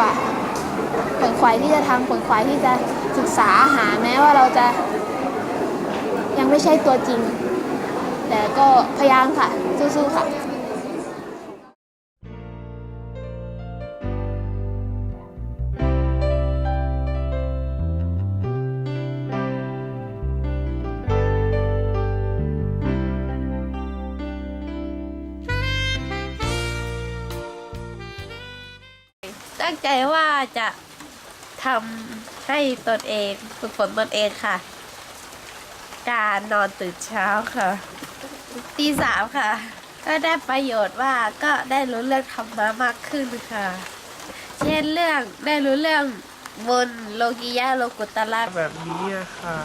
กว่าขวนขวายที่จะทำขวนขวายที่จะศึกษาหาแม้ว่าเราจะยังไม่ใช่ตัวจริง แต่ก็พยายามค่ะสู้ๆค่ะ ตั้งใจว่าจะทำให้ตนเองฝึกฝนตนเองค่ะ การนอนตื่นเช้าค่ะตีสามค่ะ ก็ได้ประโยชน์ว่าก็ได้รู้เรื่องธรรมะมากขึ้นค่ะ เช่นเรื่องได้รู้เรื่องบนโลกิยะโลกุตละแบบนี้อะค่ะ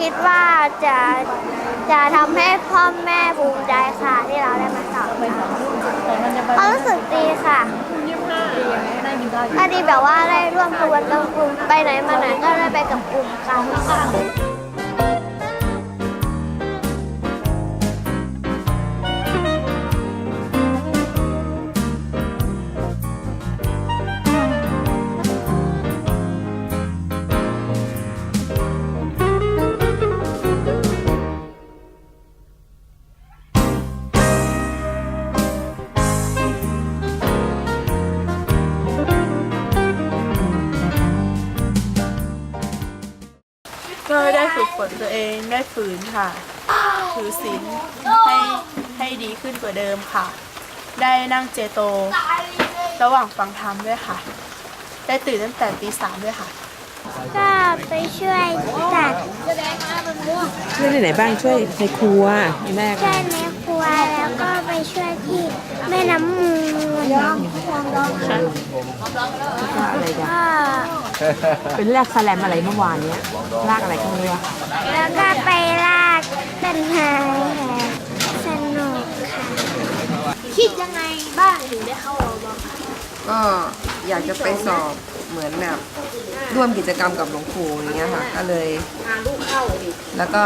คิดว่าจะจะทำให้พ่อแม่ภูมิใจค่ะที่เราได้มาสอบเขารู้สึกดีค่ะก็ดีแบบว่าได้ร่วมขบวนกับกลุ่มไปไหนมาไหนก็ได้ไปกับกลุ่มค่ะ ก็ได้ฝึกฝนตัวเองได้ฝืนค่ะ ถือศีลให้ให้ดีขึ้นกว่าเดิมค่ะ ได้นั่งเจโต ระหว่างฟังธรรมด้วยค่ะ ได้ตื่นตั้งแต่ตีสามด้วยค่ะ ก็ไปช่วยจัดช่วยที่ไหนบ้างช่วยในครัวในแม่ช่วยในครัวแล้วก็ไปช่วยที่แม่น้ำมูล อะไรกันก็เป็นลากสแลมอะไรเมื่อวานเนี้ยลากอะไรก็ไม่รู้อะแล้วก็ไปลากเป็นหางค่ะสนุกค่ะ คิดยังไงบ้างถึงได้เข้าออบอก็อยากจะไปสอบเหมือนแบบร่วมกิจกรรมกับหลวงปู่อย่างเงี้ยค่ะ ก็เลยแล้วก็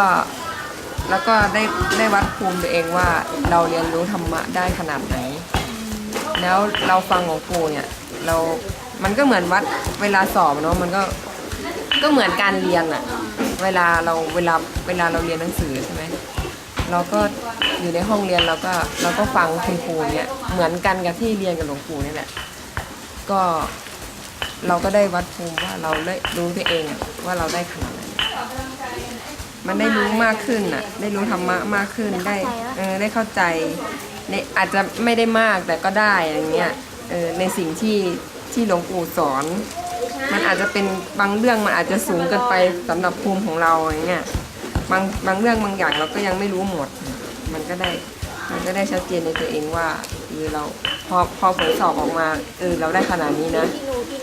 แล้วก็ได้ได้วัดภูมิตัวเองว่าเราเรียนรู้ธรรมะได้ขนาดไหน แล้วเราฟังหลวงปู่เนี่ย เรา มันก็เหมือนวัดเวลาสอบเนาะมันก็ก็เหมือนการเรียนอะเวลาเราเวลาเวลาเราเรียนหนังสือใช่ไหมเราก็อยู่ในห้องเรียนเราก็เราก็ฟังคุณครูเนี่ยเหมือนกันกับที่เรียนกับหลวงปู่นี่แหละก็เราก็ได้วัดภูมิว่าเราได้รู้ตัวเองว่าเราได้ขนาดไหนมันได้รู้มากขึ้นอะ ได้รู้ธรรมะมากขึ้นได้เออได้เข้าใจ ในอาจจะไม่ได้มากแต่ก็ได้อย่างเงี้ยเออในสิ่งที่ที่หลวงปู่สอน มันอาจจะเป็นบางเรื่องมันอาจจะสูงเกินไปสำหรับภูมิของเราอย่างเงี้ยบางบางเรื่องบางอย่างเราก็ยังไม่รู้หมด มันก็ได้มันก็ได้ชัดเจนในตัวเองว่าเออเราพอพอผลสอบออกมาเออเราได้ขนาดนี้นะ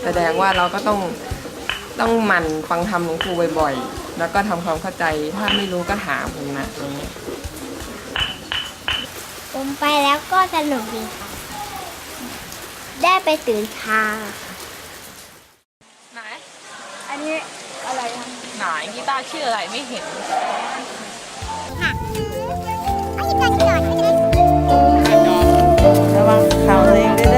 แสดงว่าเราก็ต้องต้องหมั่นฟังธรรมหลวงครูบ่อยๆ แล้วก็ทำความเข้าใจถ้าไม่รู้ก็ถามผมนะอย่างเงี้ย ผมไปแล้วก็สนุกดีค่ะ ได้ไปตื่นเช้าไหน อันนี้อะไรคะไหนกีตาร์ชื่ออะไรไม่เห็นระวังเข่าตัวเองด้วยเด้